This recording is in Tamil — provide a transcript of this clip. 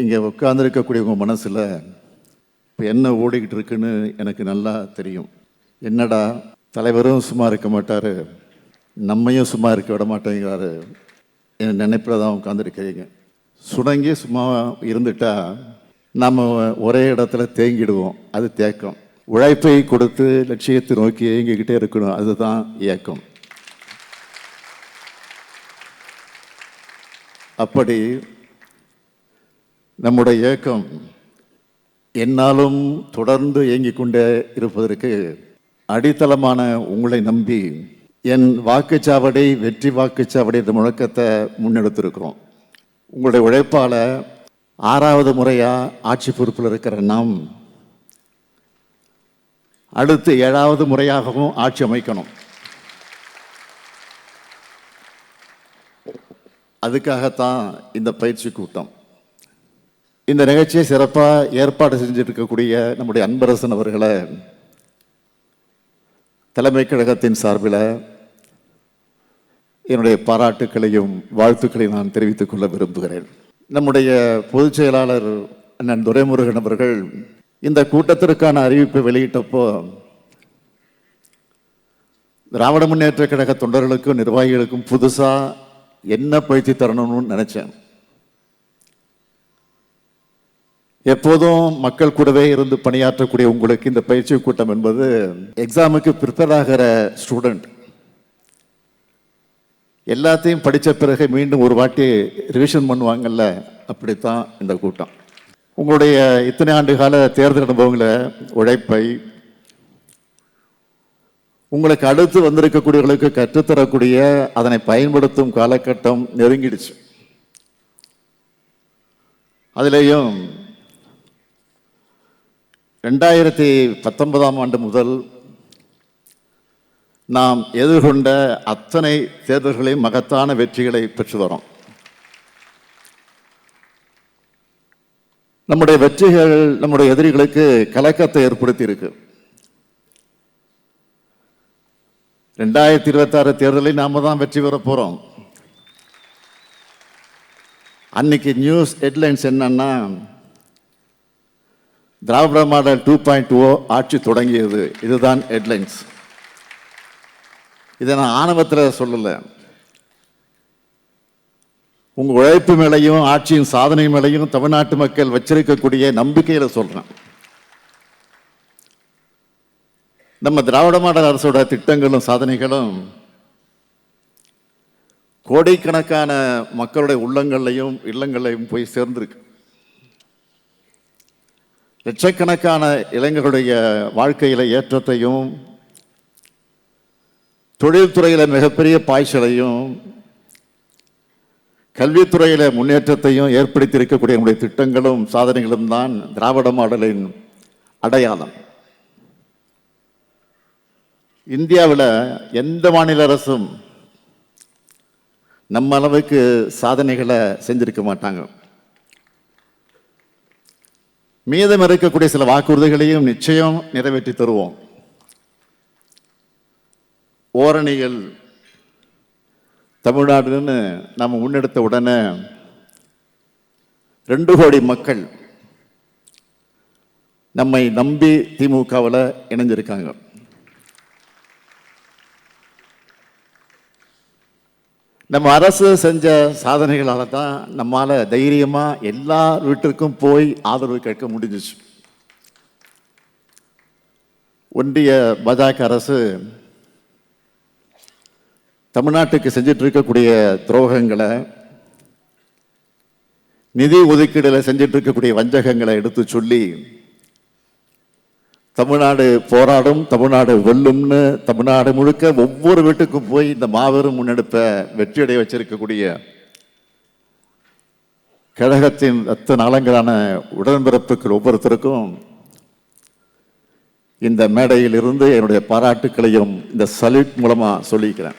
இங்கே உட்காந்துருக்கக்கூடியவங்க மனசில் இப்போ என்ன ஓடிக்கிட்டு இருக்குன்னு எனக்கு நல்லா தெரியும். என்னடா தலைவரும் சும்மா இருக்க மாட்டார் நம்மையும் சும்மா இருக்க விட மாட்டேங்கிறாரு என் நினைப்பில் தான் உட்காந்துருக்கிறீங்க சுடங்கி சும்மா இருந்துட்டா நம்ம ஒரே இடத்துல தேங்கிடுவோம். அது தேக்கம். உழைப்பை கொடுத்து லட்சியத்தை நோக்கி இயங்கிக்கிட்டே இருக்கணும். அதுதான் இயக்கம். அப்படி நம்முடைய இயக்கம் என்னாலும் தொடர்ந்து இயங்கிக் கொண்டே இருப்பதற்கு அடித்தளமான உங்களை நம்பி என் வாக்குச்சாவடி வெற்றி வாக்குச்சாவடி என்ற முழக்கத்தை முன்னெடுத்திருக்கிறோம். உங்களுடைய உழைப்பால ஆறாவது முறையாக ஆட்சி பொறுப்பில் இருக்கிற நாம் அடுத்து ஏழாவது முறையாகவும் ஆட்சி அமைக்கணும். அதுக்காகத்தான் இந்த பயிற்சி கூட்டம். இந்த நிகழ்ச்சியை சிறப்பாக ஏற்பாடு செஞ்சிருக்கக்கூடிய நம்முடைய அன்பரசன் அவர்களை தலைமை கழகத்தின் சார்பில் என்னுடைய பாராட்டுக்களையும் வாழ்த்துக்களையும் நான் தெரிவித்துக் கொள்ள விரும்புகிறேன். நம்முடைய பொதுச் செயலாளர் அண்ணன் துரைமுருகன் அவர்கள் இந்த கூட்டத்திற்கான அறிவிப்பை வெளியிட்டப்போ திராவிட முன்னேற்ற கழக தொண்டர்களுக்கும் நிர்வாகிகளுக்கும் புதுசாக என்ன பயிற்சி தரணும்னு நினச்சேன். எப்போதும் மக்கள் கூடவே இருந்து பணியாற்றக்கூடிய உங்களுக்கு இந்த பயிற்சி கூட்டம் என்பது எக்ஸாமுக்கு ப்ரிப்பேர் ஆகிற ஸ்டூடெண்ட் எல்லாத்தையும் படித்த பிறகு மீண்டும் ஒரு வாட்டி ரிவிஷன் பண்ணுவாங்கல்ல அப்படித்தான் இந்த கூட்டம். உங்களுடைய இத்தனை ஆண்டு கால தேர்தல் அனுபவங்களை உழைப்பை உங்களுக்கு அடுத்து வந்திருக்கக்கூடியவர்களுக்கு கற்றுத்தரக்கூடிய அதனை பயன்படுத்தும் காலகட்டம் நெருங்கிடுச்சு. அதுலேயும் ரெண்டாயிரத்தி பத்தொன்பதாம் ஆண்டு முதல் நாம் எதிர்கொண்ட அத்தனை தேர்தல்களையும் மகத்தான வெற்றிகளை பெற்று வரோம் நம்முடைய வெற்றிகள் நம்முடைய எதிரிகளுக்கு கலக்கத்தை ஏற்படுத்தி இருக்கு ரெண்டாயிரத்தி இருபத்தாறு தேர்தலில் நாம தான் வெற்றி பெற போகிறோம் அன்னைக்கு நியூஸ் ஹெட்லைன்ஸ் என்னன்னா Dravida model two point O ஆட்சி தொடங்கியது. இதுதான் ஹெட்லைன்ஸ். இதை நான் ஆணவத்தில் சொல்லலை. உங்கள் உழைப்பு மேலையும் ஆட்சியின் சாதனை மேலையும் தமிழ்நாட்டு மக்கள் வச்சிருக்கக்கூடிய நம்பிக்கையில் சொல்கிறேன் நம்ம திராவிட மாடல் அரசோட திட்டங்களும் சாதனைகளும் கோடிக்கணக்கான மக்களுடைய உள்ளங்கள்லையும் இல்லங்கள்லையும் போய் சேர்ந்திருக்கு. லட்சக்கணக்கான இளைஞர்களுடைய வாழ்க்கையில் ஏற்றத்தையும் தொழில்துறையில் மிகப்பெரிய பாய்ச்சலையும் கல்வித்துறையில் முன்னேற்றத்தையும் ஏற்படுத்தி இருக்கக்கூடிய நம்முடைய திட்டங்களும் சாதனைகளும் தான் திராவிட மாடலின் அடையாளம். இந்தியாவில் எந்த மாநில அரசும் நம்ம அளவுக்கு சாதனைகளை செஞ்சிருக்க மாட்டாங்க. மீதம் இருக்கக்கூடிய சில வாக்குறுதிகளையும் நிச்சயம் நிறைவேற்றி தருவோம். ஓரணிகள் தமிழ்நாடுன்னு நம்ம முன்னெடுத்த உடனே ரெண்டு கோடி மக்கள் நம்மை நம்பி திமுகவில் இணைஞ்சிருக்காங்க. நம்ம அரசு செஞ்ச சாதனைகளால் தான் நம்மால் தைரியமாக எல்லா வீட்டிற்கும் போய் ஆதரவு கேட்க முடிஞ்சிச்சு. ஒன்றிய பாஜக அரசு தமிழ்நாட்டுக்கு செஞ்சிட்டு இருக்கக்கூடிய துரோகங்களை நிதி ஒதுக்கீடில் செஞ்சிட்டு இருக்கக்கூடிய வஞ்சகங்களை எடுத்து சொல்லி தமிழ்நாடு போராடும் தமிழ்நாடு வெல்லும்னு தமிழ்நாடு முழுக்க ஒவ்வொரு வீட்டுக்கும் போய் இந்த மாபெரும் முன்னெடுப்பை வெற்றியடைய வச்சிருக்கக்கூடிய கழகத்தின் ரத்த நாளங்களான உடன்பிறப்புகள் ஒவ்வொருத்தருக்கும் இந்த மேடையில் இருந்து என்னுடைய பாராட்டுக்களையும் இந்த சல்யூட் மூலமாக சொல்லிக்கிறேன்.